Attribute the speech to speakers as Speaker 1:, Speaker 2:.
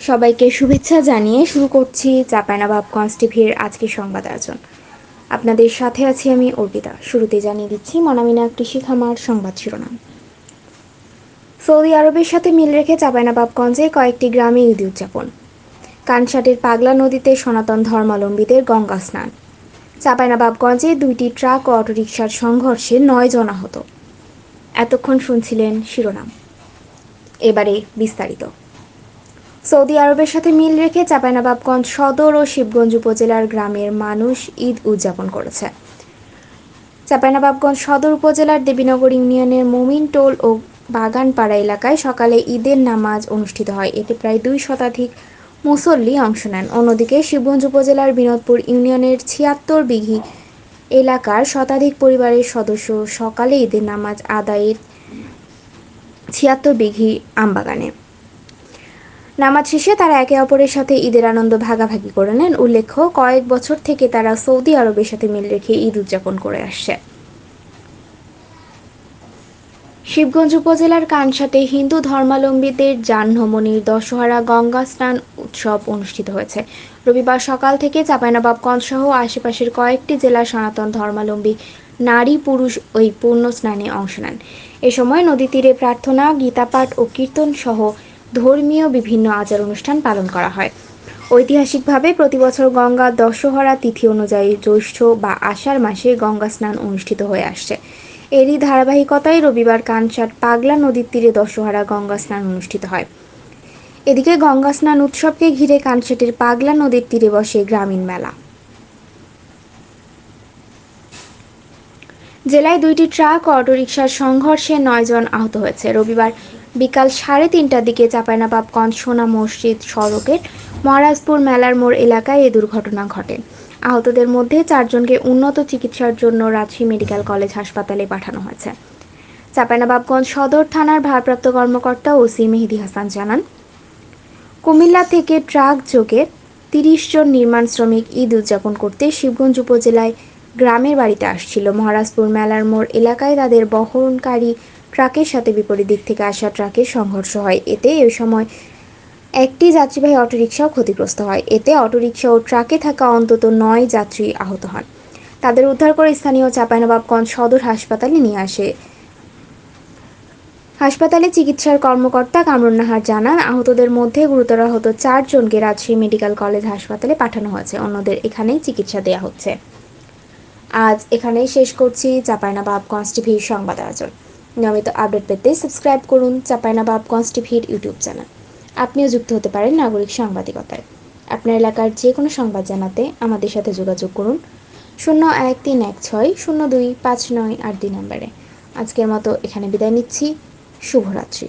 Speaker 1: সবাইকে শুভেচ্ছা জানিয়ে শুরু করছি চাপায়নাবাবগঞ্জ টিভির আজকের সংবাদ আয়োজন। আপনাদের সাথে আছি আমি অর্পিতা। শুরুতে জানিয়ে দিচ্ছি, মনামিনা কৃষি খামার সংবাদ শিরোনাম। সৌদি আরবের সাথে মিল রেখে চাপায়নাবাবগঞ্জে কয়েকটি গ্রামে ঈদ উদযাপন। কানসাটের পাগলা নদীতে সনাতন ধর্মাবলম্বীদের গঙ্গা স্নান। চাপায়নাবাবগঞ্জে দুইটি ট্রাক ও অটোরিকশার সংঘর্ষে নয় জন আহত। এতক্ষণ শুনছিলেন শিরোনাম। এবারে বিস্তারিত। সৌদি আরবের সাথে মিল রেখে চাঁপাইনবাবগঞ্জ সদর ও শিবগঞ্জ উপজেলার গ্রামের মানুষ ঈদ উদযাপন করেছে। চাঁপাইনবাবগঞ্জ সদর উপজেলার দেবীনগর ইউনিয়নের মুমিন টোল ও বাগানপাড়া এলাকায় সকালে ঈদের নামাজ অনুষ্ঠিত হয়। এতে প্রায় দুই শতাধিক মুসল্লি অংশ নেন। অন্যদিকে শিবগঞ্জ উপজেলার বিনোদপুর ইউনিয়নের ছিয়াত্তর বিঘি এলাকার শতাধিক পরিবারের সদস্য সকালে ঈদের নামাজ আদায়ের ছিয়াত্তর বিঘি আমবাগানে। নামাজ শেষে তারা একে অপরের সাথে ঈদের আনন্দ ভাগাভাগি করে নেন। উল্লেখ্য, কয়েক বছর থেকে তারা সৌদি আরবের সাথে মিল রেখে ঈদ উদযাপন করে আসছে। শিবগঞ্জ উপজেলার কানসাতে হিন্দু ধর্মাবলম্বীদের জাহ্নমণির দশহরা গঙ্গা স্নান উৎসব অনুষ্ঠিত হয়েছে। রবিবার সকাল থেকে চাঁপাইনবাবগঞ্জ সহ আশেপাশের কয়েকটি জেলার সনাতন ধর্মাবলম্বী নারী, পুরুষ ওই পূর্ণ স্নানে অংশ নেন। এ সময় নদী তীরে প্রার্থনা, গীতাপাঠ ও কীর্তন সহ ধর্মীয় বিভিন্ন আচার অনুষ্ঠান পালন করা হয়। ঐতিহাসিকভাবে প্রতিবছর গঙ্গা দশহরা তিথি অনুযায়ী জ্যৈষ্ঠ বা আষাঢ় মাসে গঙ্গা স্নান অনুষ্ঠিত হয়ে আসছে। এরই ধারাবাহিকতায় রবিবার কানসাট পাগলা নদীর তীরে দশহরা গঙ্গা স্নান অনুষ্ঠিত হয়। এদিকে গঙ্গা স্নান উৎসবকে ঘিরে কানসাটের পাগলা নদীর তীরে বসে গ্রামীণ মেলা। জেলায় দুইটি ট্রাক, অটোরিকশার সংঘর্ষে নয়জন আহত হয়েছে। রবিবার বিকাল সাড়ে তিনটার দিকে চাঁপাইনবাবগঞ্জ সোনা মসজিদ সড়কের মহারাজপুর মেলার মোড় এলাকায় এ দুর্ঘটনা ঘটে। আহতদের মধ্যে চারজনকে উন্নত চিকিৎসার জন্য রাজশাহী মেডিকেল কলেজ হাসপাতালে পাঠানো হয়েছে। চাঁপাইনবাবগঞ্জ সদর থানার ভারপ্রাপ্ত কর্মকর্তা ওসি মেহেদি হাসান জানান, কুমিল্লা থেকে ট্রাক যোগে তিরিশ জন নির্মাণ শ্রমিক ঈদ উদযাপন করতে শিবগঞ্জ উপজেলায় গ্রামের বাড়িতে আসছিল। মহারাজপুর মেলার মোড় এলাকায় তাদের বহনকারী ট্রাকের সাথে বিপরীত দিক থেকে আসা ট্রাকের সংঘর্ষ হয়। এতে ওই সময় একটি যাত্রীবাহী অটোরিকশাও ক্ষতিগ্রস্ত হয়। এতে অটোরিকশা ও ট্রাকে থাকা অন্তত নয় যাত্রী আহত হন। তাদের উদ্ধার করে স্থানীয় চাঁপাইনবাবগঞ্জ সদর হাসপাতালে নিয়ে আসে। হাসপাতালে চিকিৎসার কর্মকর্তা কামরুন নাহার জানান, আহতদের মধ্যে গুরুতর আহত চারজনকে রাজশাহী মেডিকেল কলেজ হাসপাতালে পাঠানো হয়েছে। অন্যদের এখানেই চিকিৎসা দেওয়া হচ্ছে। আজ এখানেই শেষ করছি চাঁপাইনবাবগঞ্জ টিভির সংবাদ আয়োজন। নিয়মিত আপডেট পেতে সাবস্ক্রাইব করুন চাঁপাইনবাবগঞ্জ টিভির ইউটিউব চ্যানেল। আপনিও যুক্ত হতে পারেন নাগরিক সাংবাদিকতায়। আপনার এলাকার যে কোনো সংবাদ জানাতে আমাদের সাথে যোগাযোগ করুন শূন্য এক তিন এক ছয় শূন্য দুই পাঁচ নয় আট দুই নম্বরে। আজকের মতো এখানে বিদায় নিচ্ছি। শুভরাত্রি।